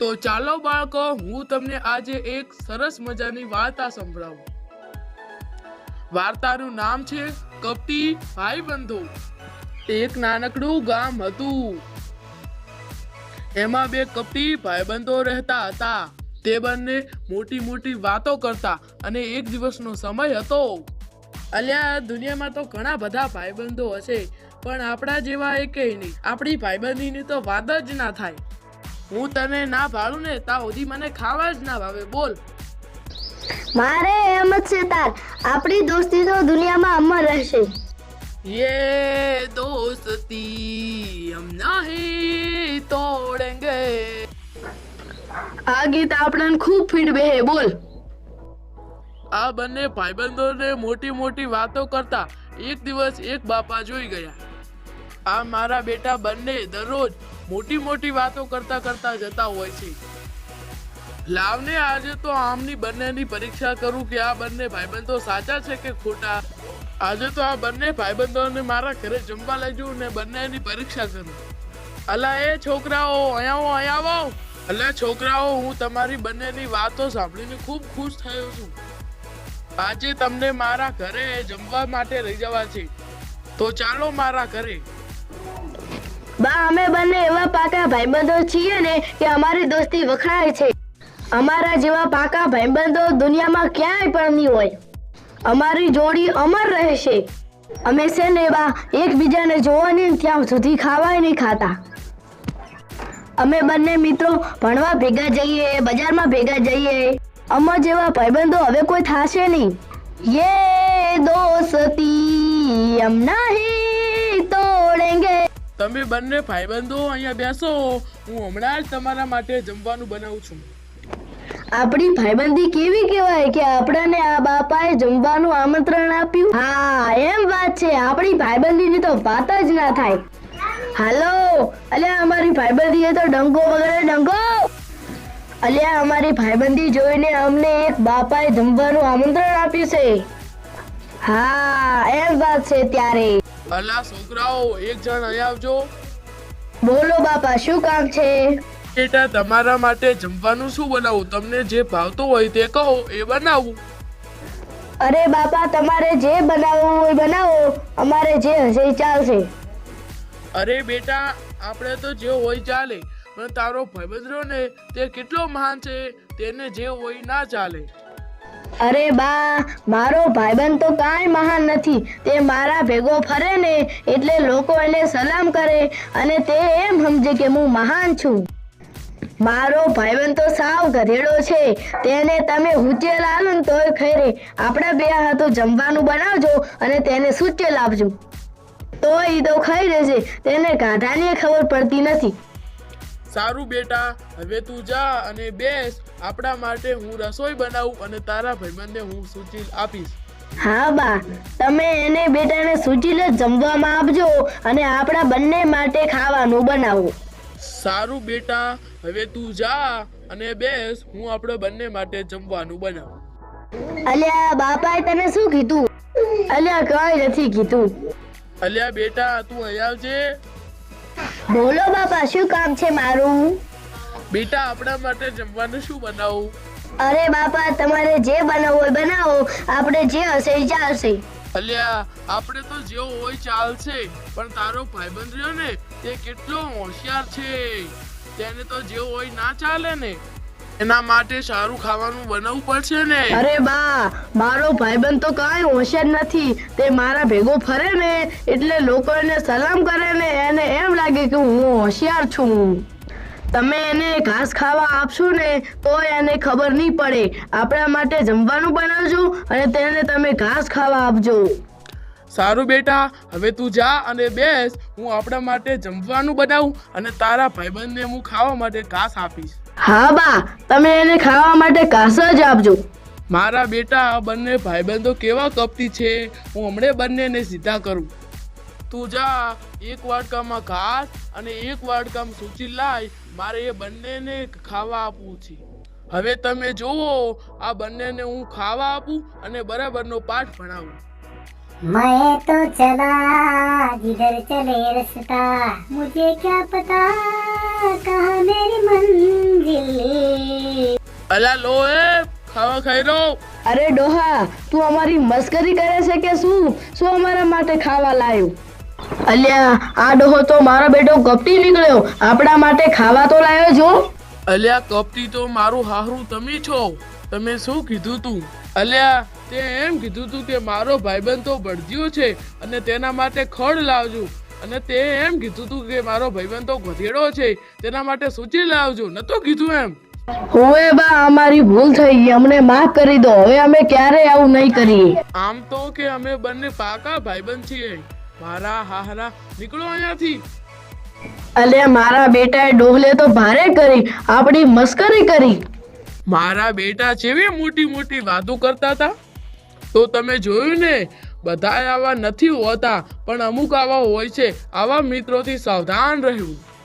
તો ચાલો બાળકો, હું તમને આજે એક સરસ મજાની વાર્તા સંભળાવું. વાર્તાનું નામ છે કપટી ભાઈબંધો. એક નાનકડું ગામ હતું. એમાં બે કપટી ભાઈબંધો રહેતા હતા. તે બંને મોટી મોટી વાતો કરતા અને એક દિવસનો સમય હતો. અલ્યા, દુનિયામાં તો ઘણા બધા ભાઈબંધો હશે, પણ આપણા જેવા એકેય નહીં. આપણી ભાઈબંધીની તો વાત જ ના થાય. હું તને ના ભાડું ને તા સુધી મને ખાવા જ ના ભાવે બોલ. મારે એમ જ છે તાર આપણી દોસ્તી તો દુનિયામાં અમર રહેશે. યે દોસ્તી હમ નહીં તોડેંગે. આ ગીત આપણને ખૂબ ફીડ બેહે બોલ. આ બંને ભાઈબંધોને મોટી મોટી વાતો કરતા એક દિવસ એક બાપા જોઈ ગયા. આ મારા બેટા બંને દરરોજ મોટી મોટી વાતો કરતા કરતા જતા હોય છે. લાવને આજે તો આમની બંનેની પરીક્ષા કરું કે આ બંને ભાઈબંધો સાચા છે કે ખોટા? આજે તો આ બંને ભાઈબંધોને મારા ઘરે જમવા લઈ જઉં ને બંનેની પરીક્ષા કરું. અલા એ છોકરાઓ, અહીંયા આવો અહીંયા આવો. અલા છોકરાઓ, હું તમારી બંનેની વાતો સાંભળીને ખૂબ ખુશ થયો છું. આજે તમને મારા ઘરે જમવા માટે લઈ જવા છે. તો ચાલો મારા ઘરે બા, અમે બંને એવા પાકા ભાઈબંધો છીએ ને કે અમારી દોસ્તી વખણાય છે. અમારા જેવા પાકા ભાઈબંધો દુનિયામાં ક્યાંય પણ નહીં હોય. અમારી જોડી અમર રહેશે અમે છે ને બા, એકબીજાને જોવાની ત્યાં સુધી ખાવાય નહીં ખાતા. અમે બંને મિત્રો ભણવા ભેગા જઈએ, બજારમાં ભેગા જઈએ. અમર જેવા ભાઈબંધો હવે કોઈ થશે નહીં. યે દોસ્તી એમ નહીં. તમે બંને ભાઈબંધો અહીંયા બેસો. હું હમણાં જ તમારા માટે જમવાનું બનાવું છું. આપણી ભાઈબંધી કેવી કહેવાય કે આપણને આ બાપાએ જમવાનું આમંત્રણ આપ્યું? હા, એમ વાત છે. આપણી ભાઈબંધીની તો વાત જ ના થાય. હાલો, અલ્યા અમારી ભાઈબંધીએ તો ડંગો વગેરે ડંગો. અલ્યા અમારી ભાઈબંધી જોઈને અમને એક બાપાએ જમવાનું આમંત્રણ આપ્યું છે. હા, એમ વાત છે ત્યારે. અલા છોકરાઓ એક જણ અહીં આવજો. બોલો બાપા શું કામ છે? બેટા તમારા માટે જમવાનું શું બનાવું? તમને જે ભાવતું હોય તે કહો એ બનાવું. અરે બાપા તમારે જે બનાવવું હોય બનાવો. અમારે જે હશે ચાલશે. અરે બેટા આપણે તો જે હોય ચાલે. પણ તારો ભાઈબંધ ને તે કેટલો મહાન છે તેને જે હોય ના ચાલે. અરે બા, મારો ભાઈબંધ તો કાંઈ મહાન નથી. તે મારા ભેગો ફરે ને એટલે લોકો એને સલામ કરે અને તે એમ સમજે કે હું મહાન છું. મારો ભાઈબંધ તો સાવ ગધેડો છે. તેને તમે હુચેલ આલો ને તોય ખરે. આપણા બે હાથો જમવાનું બનાવજો અને તેને સુચેલ આપજો તો એ તો ખાઈ રહેશે તેને ગાધાની ખબર પડતી નથી. સારું બેટા હવે તું જા અને બેસ. આપણા માટે હું રસોઈ બનાવું અને તારા ભાઈબંધને હું સૂચી આપીશ. હા બા તમે એને બેટાને સૂચિલ જ જમવામાં આપજો અને આપણા બંને માટે ખાવાનું બનાવો. સારું બેટા હવે તું જા અને બેસ. હું આપણે બંને માટે જમવાનું બનાવું. અલ્યા બાપાએ તને શું કીધું? અલ્યા કઈ નથી કીધું. અલ્યા બેટા તું અહીં આવજે. બોલો બાપા શું કામ છે મારું? બેટા આપણા માટે જમવાનું શું બનાવું? અરે બાપા તમારે જે બનાવવું હોય બનાવો. આપણે જે હશે એ ચાલશે. અલ્યા આપણે તો જેવો હોય ચાલશે. પણ તારો ભાઈબંધ રહ્યો ને તે કેટલો હોશિયાર છે. તેને તો જેવો હોય ના ચાલે ને. એના માટે સારું ખાવાનું બનાવવું પડશે ને. અરે બા મારો ભાઈબંધ તો કાંઈ હોશિયાર નથી. તે મારા ભેગો ફરે ને એટલે લોકો એને સલામ કરે ને એને એમ લાગે કે હું હોશિયાર છું. તમે એને ઘાસ ખાવા આપશો ને તો એને ખબર નહીં પડે. આપણા માટે જમવાનું બનાવજો અને તેને તમે ઘાસ ખાવા આપજો. સારું બેટા હવે તું જા અને બેસ. હું આપણા માટે જમવાનું બનાવું અને તારા ભાઈબંધને હું ખાવા માટે ઘાસ આપીશ. હા બા, તમે એને ખાવા માટે કાસા જ આપજો. મારા બેટા બંને ભાઈબંધો કેવા કપટી છે? હું હમણે બંનેને સીધા કરું. તું જા, એક વાડકામાં ઘાસ અને એક વાટકામ સૂચી લાય, મારે એ બંનેને ખાવા આપવું છે. હવે તમે જુઓ, આ બંનેને હું ખાવા આપું અને બરાબરનો પાઠ ભણાવું. मैं तो चला जिधर चले रास्ता मुझे क्या पता कहाँ मेरी मंजिल અલા લો એ ખાવા ખાઈ લો અરે ડોહા તું અમારી મસ્કરી કરે છે કે શું શું અમારા માટે ખાવા લાવ્યું અલ્યા આ ડોહો તો મારો બેટો કપટી નીકળ્યો આપણા માટે ખાવા તો લાવ્યો જો અલ્યા કપટી તો મારું હાહરું તમે છો તમે શું કીધું તું અલ્યા તે એમ કીધું તું કે મારો ભાઈબંધ તો ભડજ્યો છે અને તેના માટે ખડ લાવજો. અને તે એમ કીધું તું કે મારો ભાઈબંધ તો ગધેડો છે તેના માટે સૂચી લાવજો. નતો કીધું એમ? હોવે બા અમારી ભૂલ થઈ ગઈ. અમને માફ કરી દો. હવે અમે ક્યારેય આવું નહીં કરીએ? આમ તો કે અમે બંને પાકા ભાઈબંધ છીએ. મારા હાહરા નીકળો અહીંયાથી. અલે મારા બેટાએ ડોહલે તો ભારે કરી. આપણી મસ્કરી કરી. મારા બેટા જેવી મોટી મોટી વાતો કરતા હતા? તો તમે જોયું ને? બધા આવા નથી હોતા, પણ અમુક આવા હોય છે. આવા મિત્રોથી સાવધાન રહેવું.